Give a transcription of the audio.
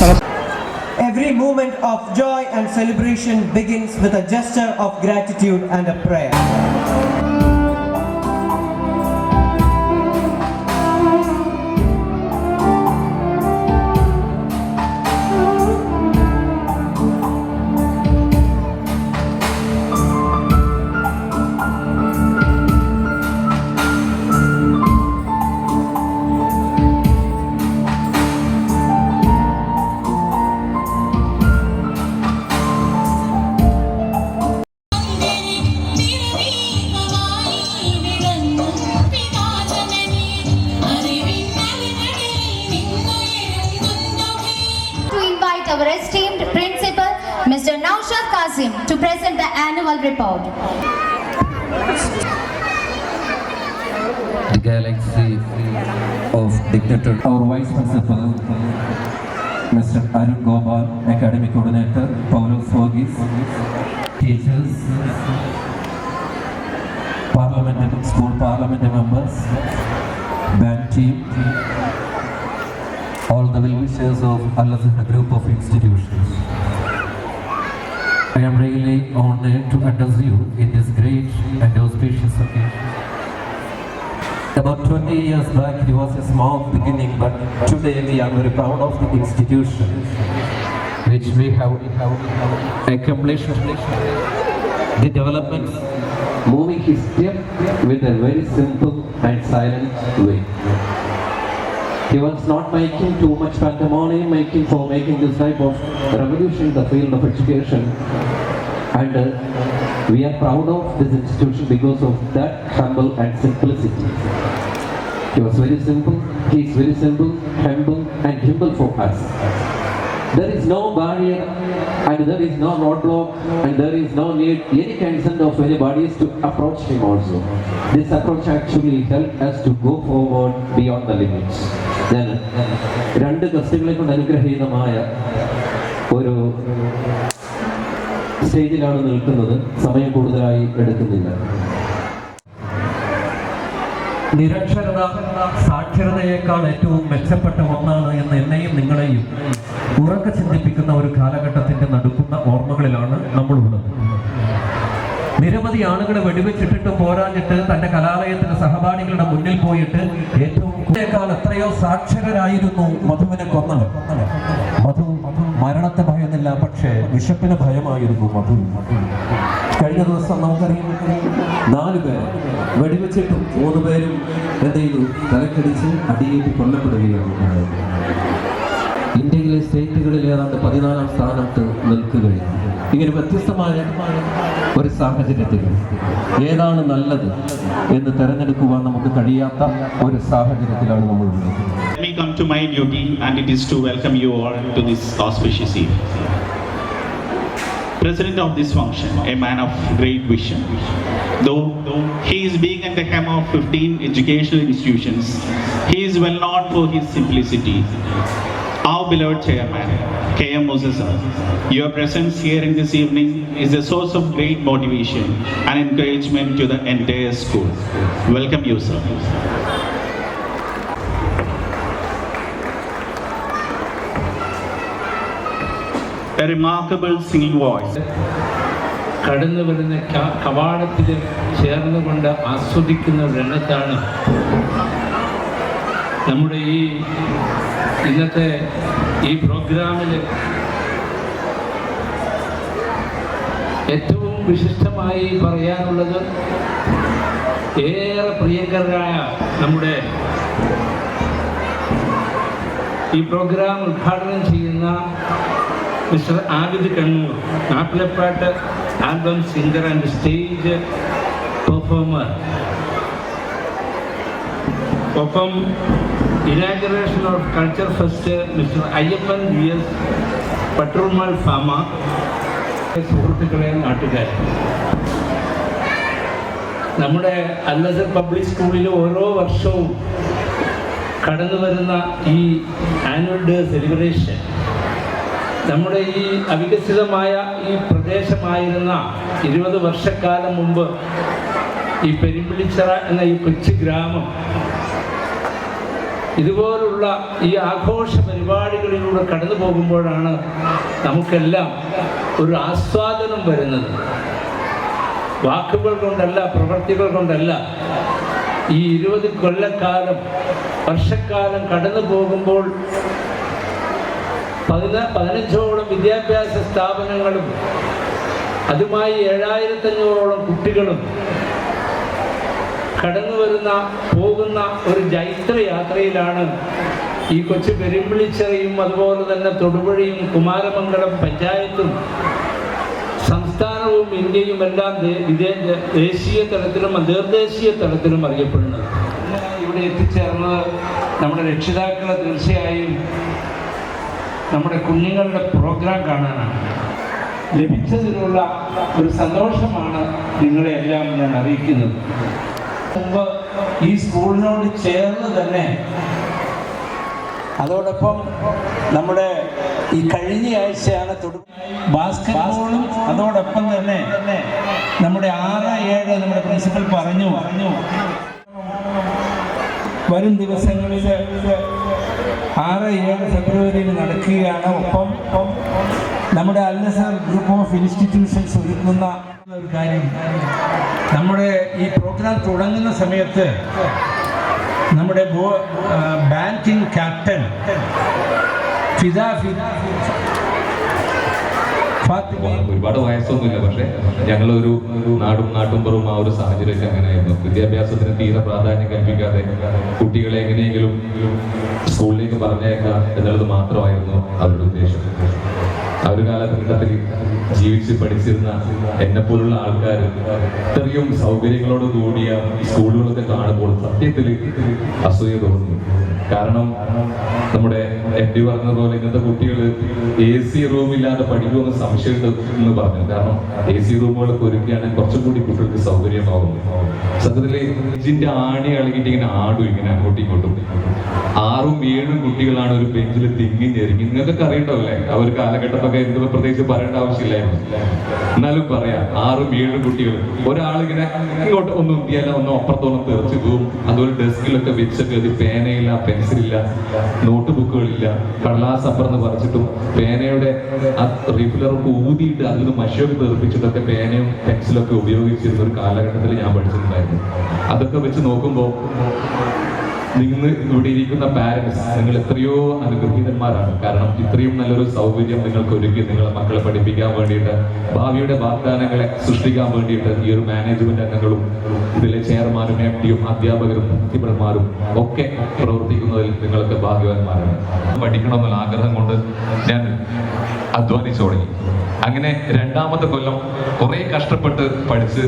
Every moment of joy and celebration begins with a gesture of gratitude and a prayer. Kasim, to present the annual report. the galaxy of dignitary. Our Vice Principal, Mr. Arun Gopal, Academic Coordinator, Paulo Fogis, teachers, Parliament, school Parliament members, band team, all the well-wishers of Al-Azhar group of institutions. I am really honored to address you in this great and auspicious occasion. About 20 years back, it was a small beginning, but today we are very proud of the institution which we have accomplished the development moving his step with a very simple and silent way. He was not making too much pandemonium, making for making this type of revolution in the field of education. And uh, we are proud of this institution because of that humble and simplicity. He was very simple, he is very simple, humble, and humble for us. There is no barrier and there is no roadblock and there is no need any consent of anybody is to approach him also. This approach actually helped us to go forward beyond the limits. ഞാൻ രണ്ട് ഗസ്റ്റുകളെ കൊണ്ട് അനുഗ്രഹീതമായ ഒരു സ്റ്റേജിലാണ് നിൽക്കുന്നത്. സമയം കൂടുതലായി എടുക്കുന്നില്ല. നിരക്ഷരത സാക്ഷരതയേക്കാൾ ഏറ്റവും മെച്ചപ്പെട്ട ഒന്നാണ് എന്ന് എന്നെയും നിങ്ങളെയും ഉറക്കെ ചിന്തിപ്പിക്കുന്ന ഒരു കാലഘട്ടത്തിന്റെ നടുക്കുന്ന ഓർമ്മകളിലാണ് നമ്മളുള്ളത്. നിരവധി ആളുകളെ വെടിവെച്ചിട്ടിട്ട് പോരാഞ്ഞിട്ട് തന്റെ കലാലയത്തിലെ സഹപാഠികളുടെ മുന്നിൽ പോയിട്ട് ഏറ്റവും എത്രയോ സാക്ഷരരായിരുന്നു മധുവിനെ കൊന്നത്. മധു മരണത്തെ ഭയന്നില്ല പക്ഷേ വിശപ്പിന് ഭയമായിരുന്നു മധു. കഴിഞ്ഞ ദിവസം നമുക്കറിയാം നാല് പേർ വെടിവെച്ചിട്ടും മൂന്ന് പേരും എന്ത് ചെയ്തു? തലക്കടിച്ച് അടിയേറ്റ് കൊല്ലപ്പെടുകയാണ്. ഇന്ത്യയിലെ സ്റ്റേറ്റുകളിൽ ഏതാണ്ട് പതിനാലാം സ്ഥാനത്ത് നിൽക്കുകയാണ്. ഇങ്ങനെ വ്യത്യസ്തമായ ഒരു സാഹചര്യത്തിൽ ഏതാണ് നല്ലത് എന്ന് തെരഞ്ഞെടുക്കുവാൻ നമുക്ക് കഴിയാത്ത ഒരു സാഹചര്യത്തിലാണ് നമ്മൾ ഉള്ളത് me come to my duty, and it is to welcome you all to this auspicious evening. President of this function, a man of great vision. Though he is being at the helm of 15 educational institutions, he is well known for his simplicity. Our beloved chairman, K.M. Moses, your presence here in this evening is a source of great motivation and encouragement to the entire school. Welcome you, sir. A remarkable singing voice. കടന്നു വരുന്ന കവാടത്തിൽ ചേർന്നുകൊണ്ട് ആസ്വദിക്കുന്ന ഒരെണ്ണത്താണ് നമ്മുടെ ഈ ഇന്നത്തെ ഈ പ്രോഗ്രാമിൽ ഏറ്റവും വിശിഷ്ടമായി പറയാനുള്ളത് ഏറെ പ്രിയങ്കരായ നമ്മുടെ ഈ പ്രോഗ്രാം ഉദ്ഘാടനം ചെയ്യുന്ന mister Abid Kannur നാട്ടിലെപ്പാട്ട് album singer and stage performer. ഒപ്പം inauguration of culture fest mister Ayyappan V S പട്രൂമൽ ഫാമ സുഹൃത്തുക്കളെ നാട്ടുകാർ നമ്മുടെ അല്ലസർ പബ്ലിക് സ്കൂളിൽ ഓരോ വർഷവും കടന്നു വരുന്ന ഈ ആനുവൽ ഡേ സെലിബ്രേഷൻ നമ്മുടെ ഈ അവികസിതമായ ഈ പ്രദേശമായിരുന്ന ഇരുപത് വർഷക്കാലം മുമ്പ് ഈ പെരുമ്പിളിച്ചിറ എന്ന ഈ കൊച്ചു ഗ്രാമം ഇതുപോലുള്ള ഈ ആഘോഷ പരിപാടികളിലൂടെ കടന്നു പോകുമ്പോഴാണ് നമുക്കെല്ലാം ഒരു ആസ്വാദനം വരുന്നത്. വാക്കുകൾ കൊണ്ടല്ല പ്രവൃത്തികൾ കൊണ്ടല്ല. ഈ ഇരുപത് കൊല്ലക്കാലം വർഷക്കാലം കടന്നു പോകുമ്പോൾ പതിന പതിനഞ്ചോളം വിദ്യാഭ്യാസ സ്ഥാപനങ്ങളും അതുമായി ഏഴായിരത്തഞ്ഞൂറോളം കുട്ടികളും കടന്നു വരുന്ന പോകുന്ന ഒരു ജൈത്രയാത്രയിലാണ് ഈ കൊച്ചു പെരുമ്പിളിച്ചറയും അതുപോലെ തന്നെ തൊടുപുഴയും കുമാരമംഗലം പഞ്ചായത്തും സംസ്ഥാനവും ഇന്ത്യയും എല്ലാം ദേശീയ തലത്തിലും അന്തർദേശീയ തലത്തിലും അറിയപ്പെടുന്നത്. ഇവിടെ എത്തിച്ചേർന്നത് നമ്മുടെ രക്ഷിതാക്കളെ തീർച്ചയായും നമ്മുടെ കുഞ്ഞുങ്ങളുടെ പ്രോഗ്രാം കാണാനാണ്. ലഭിച്ചതിനുള്ള ഒരു സന്തോഷമാണ് നിങ്ങളെ എല്ലാം ഞാൻ അറിയിക്കുന്നത്. മുമ്പ് ഈ സ്കൂളിനോട് ചേർന്ന് തന്നെ അതോടൊപ്പം നമ്മുടെ ഈ കഴിഞ്ഞ ആഴ്ചയാണ് ബാസ്കറ്റ്ബോളും അതോടൊപ്പം തന്നെ നമ്മുടെ ആറ് ഏഴ് നമ്മുടെ പ്രിൻസിപ്പൽ പറഞ്ഞു. പറഞ്ഞു വരും ദിവസങ്ങളിൽ ആറ് ഏഴ് ഫെബ്രുവരിയിൽ നടക്കുകയാണ്. ഒപ്പം നമ്മുടെ അൽനസർ ഗ്രൂപ്പ് ഓഫ് ഇൻസ്റ്റിറ്റ്യൂഷൻസ് ഒരുക്കുന്ന ഒരു കാര്യം. നമ്മുടെ ഈ പ്രോഗ്രാം തുടങ്ങുന്ന സമയത്ത് നമ്മുടെ ബാങ്കിങ് ക്യാപ്റ്റൻ ഫിദ ഒരുപാട് വയസ്സൊന്നുമില്ല പക്ഷെ ഞങ്ങളൊരു നാടും നാട്ടുമ്പുറവും ആ ഒരു സാഹചര്യമൊക്കെ അങ്ങനെയായിരുന്നു. വിദ്യാഭ്യാസത്തിന് തീരെ പ്രാധാന്യം കൽപ്പിക്കാതെ കുട്ടികളെ എങ്ങനെയെങ്കിലും സ്കൂളിലേക്ക് പറഞ്ഞേക്കാം എന്നുള്ളത് മാത്രമായിരുന്നു അവരുടെ ഉദ്ദേശം. ആ ഒരു കാലഘട്ടത്തിൽ ജീവിച്ച് പഠിച്ചിരുന്ന എന്നെ പോലുള്ള ആൾക്കാർ ഇത്രയും സൗകര്യങ്ങളോട് കൂടിയ സ്കൂളുകളൊക്കെ കാണുമ്പോൾ സത്യത്തിൽ അസൂയ തോന്നുന്നു. കാരണം നമ്മുടെ എം ഡി പോലെ ഇന്നത്തെ കുട്ടികൾ എ സി റൂമില്ലാതെ പഠിക്കുമെന്ന് സംശയമുണ്ട് എന്ന് പറഞ്ഞു. കാരണം എ സി റൂമുകളൊക്കെ ഒരുക്കുകയാണെങ്കിൽ കുറച്ചും കൂടി കുട്ടികൾക്ക് സൗകര്യമാകും. സത്യത്തിൽ ഇതിന്റെ ആണി കളിക്കിട്ട് ഇങ്ങനെ ആടും ഇങ്ങനെ അങ്ങോട്ടും ഇങ്ങോട്ടും. ആറും ഏഴും കുട്ടികളാണ് ഒരു ബെഞ്ചിൽ തിങ്ങി ഞെരുങ്ങി. നിങ്ങൾക്കൊക്കെ അറിയണ്ടല്ലേ അവർ ഒരു കാലഘട്ടത്തൊക്കെ എന്ത് പ്രത്യേകിച്ച് പറയേണ്ട ആവശ്യമില്ലായിരുന്നു. എന്നാലും പറയാം ആറും ഏഴും കുട്ടികൾ ഒരാളിങ്ങനെ ഇങ്ങോട്ട് ഒന്നും ഇന്ത്യയല്ല ഒന്നും അപ്പുറത്തോളം തെറിച്ച് പോവും. അതുപോലെ ഡെസ്കിലൊക്കെ വെച്ചൊക്കെ പേനയില്ല പെൻസിലില്ല നോട്ട് ബുക്കുകളില്ല കടലാസ് അപ്പുറന്ന് പറിച്ചിട്ടും പേനയുടെ റീഫിലറൊക്കെ ഊതിയിട്ട് അതിൽ മഷിയൊക്കെ തെറിപ്പിച്ചിട്ടൊക്കെ പേനയും പെൻസിലൊക്കെ ഉപയോഗിച്ചിരുന്ന ഒരു കാലഘട്ടത്തിൽ ഞാൻ പഠിച്ചിട്ടുണ്ടായിരുന്നു. അതൊക്കെ വെച്ച് നോക്കുമ്പോൾ നിങ്ങൾ ഇവിടെ ഇരിക്കുന്ന പാരന്റ്സ് നിങ്ങൾ എത്രയോ അനുഗ്രഹീതന്മാരാണ്. കാരണം ഇത്രയും നല്ലൊരു സൗകര്യം നിങ്ങൾക്ക് ഒരുക്കി നിങ്ങളെ മക്കളെ പഠിപ്പിക്കാൻ വേണ്ടിയിട്ട് ഭാവിയുടെ വാഗ്ദാനങ്ങളെ സൃഷ്ടിക്കാൻ വേണ്ടിയിട്ട് ഈ ഒരു മാനേജ്മെന്റ് അംഗങ്ങളും ഇതിലെ ചെയർമാനും എം ഡിയും അധ്യാപകരും പ്രിൻസിപ്പൽമാരും ഒക്കെ പ്രവർത്തിക്കുന്നതിൽ നിങ്ങൾക്ക് ഭാഗ്യവാന്മാരാണ്. പഠിക്കണമെന്നുള്ള ആഗ്രഹം കൊണ്ട് ഞാൻ അധ്വാനിച്ചു തുടങ്ങി. അങ്ങനെ രണ്ടാമത്തെ കൊല്ലം കുറേ കഷ്ടപ്പെട്ട് പഠിച്ച്